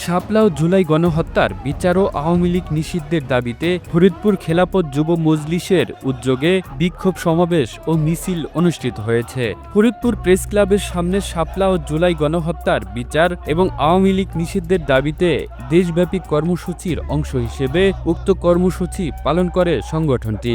শাপলা ও জুলাই গণহত্যার বিচার ও আওয়ামী লীগ নিষিদ্ধের দাবিতে ফরিদপুর খেলাপথ যুব মজলিসের উদ্যোগে বিক্ষোভ সমাবেশ ও মিছিল অনুষ্ঠিত হয়েছে। ফরিদপুর প্রেস ক্লাবের সামনে শাপলা ও জুলাই গণহত্যার বিচার এবং আওয়ামী লীগ নিষিদ্ধের দাবিতে দেশব্যাপী কর্মসূচির অংশ হিসেবে উক্ত কর্মসূচি পালন করে সংগঠনটি।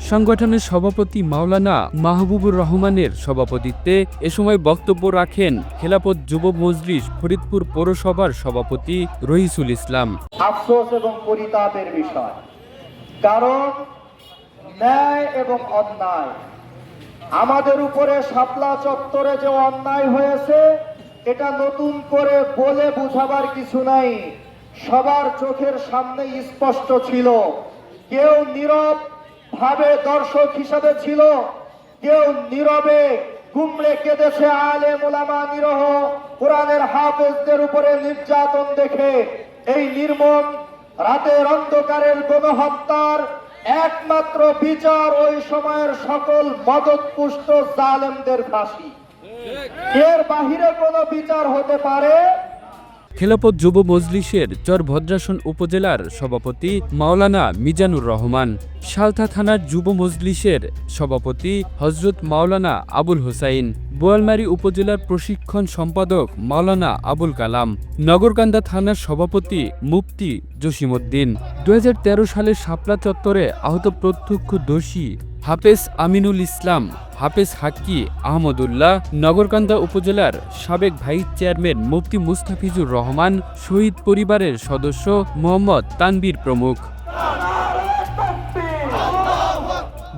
সংগঠনের সভাপতি মাওলানা মাহবুবুর রহমানের সভাপতিত্বে এ সময় বক্তব্য রাখেন খেলাপথ যুব মজলিস ফরিদপুর পৌরসভার সভাপতি রহিসুল ইসলাম। আফসোস এবং পরিতাপের বিষয়। কারণ ন্যায় এবং অন্যায়। আমাদের উপরে শাপলা চত্বরে যে অন্যায় হয়েছে, এটা নতুন করে বলে বুঝাবার কিছু নাই। সবার চোখের সামনে স্পষ্ট ছিল। কেউ নীরব ভাবে দর্শক হিসাবে ছিল। কেউ নীরবে গুমড়ে কেঁদেছে আলে মোলামা নিরহ কোরআনের হাফেজদের উপরে নির্যাতন দেখে। এই নির্মম রাতের অন্ধকারের গণহত্যার একমাত্র বিচার ওই সময়ের সকল মদতপুষ্ট জালেমদের ফাঁসি। এর বাহিরে কোনো বিচার হতে পারে খেলাপথ যুব মজলিসের চর ভদ্রাসন উপজেলার সভাপতি মাওলানা মিজানুর রহমান, সালথা থানার যুব মজলিসের সভাপতি হজরত মাওলানা আবুল হোসাইন, বোয়ালমারী উপজেলার প্রশিক্ষণ সম্পাদক মাওলানা আবুল কালাম, নগরকান্দা থানার সভাপতি মুফতি জসিমউদ্দিন। দু সালের শাপলা চত্বরে আহত প্রত্যক্ষদর্শী হাফেজ আমিনুল ইসলাম, হাফেজ হাক্কি আহমদুল্লাহ, নগরকান্দা উপজেলার সাবেক ভাইস চেয়ারম্যান মুফতি মুস্তাফিজুর রহমান, শহীদ পরিবারের সদস্য মোহাম্মদ তানবীর প্রমুখ।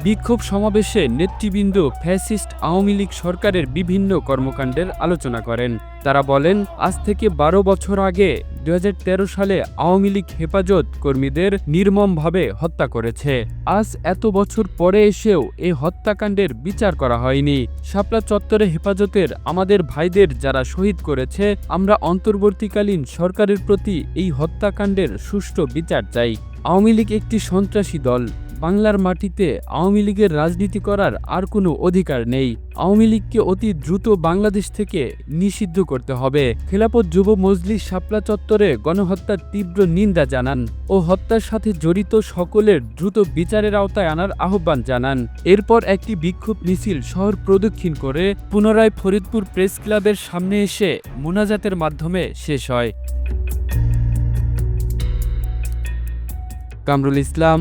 বিক্ষোভ সমাবেশে নেতৃবৃন্দ ফ্যাসিস্ট আওয়ামী লীগ সরকারের বিভিন্ন কর্মকাণ্ডের আলোচনা করেন। তারা বলেন, আজ থেকে বারো বছর আগে দু হাজার তেরো সালে আওয়ামী লীগ হেফাজত কর্মীদের নির্মমভাবে হত্যা করেছে। আজ এত বছর পরে এসেও এই হত্যাকাণ্ডের বিচার করা হয়নি। শাপলা চত্বরে হেফাজতের আমাদের ভাইদের যারা শহীদ করেছে, আমরা অন্তর্বর্তীকালীন সরকারের প্রতি এই হত্যাকাণ্ডের সুষ্ঠু বিচার চাই। আওয়ামী লীগ একটি সন্ত্রাসী দল। বাংলার মাটিতে আওয়ামী লীগের রাজনীতি করার আর কোনো অধিকার নেই। আওয়ামী লীগকে অতি দ্রুত বাংলাদেশ থেকে নিষিদ্ধ করতে হবে। খেলাপথ যুব মজলিস শাপলা চত্বরে গণহত্যার তীব্র নিন্দা জানান ও হত্যার সাথে জড়িত সকলের দ্রুত বিচারের আওতায় আনার আহ্বান জানান। এরপর একটি বিক্ষোভ মিছিল শহর প্রদক্ষিণ করে পুনরায় ফরিদপুর প্রেস ক্লাবের সামনে এসে মোনাজাতের মাধ্যমে শেষ হয়। Kamrul Islam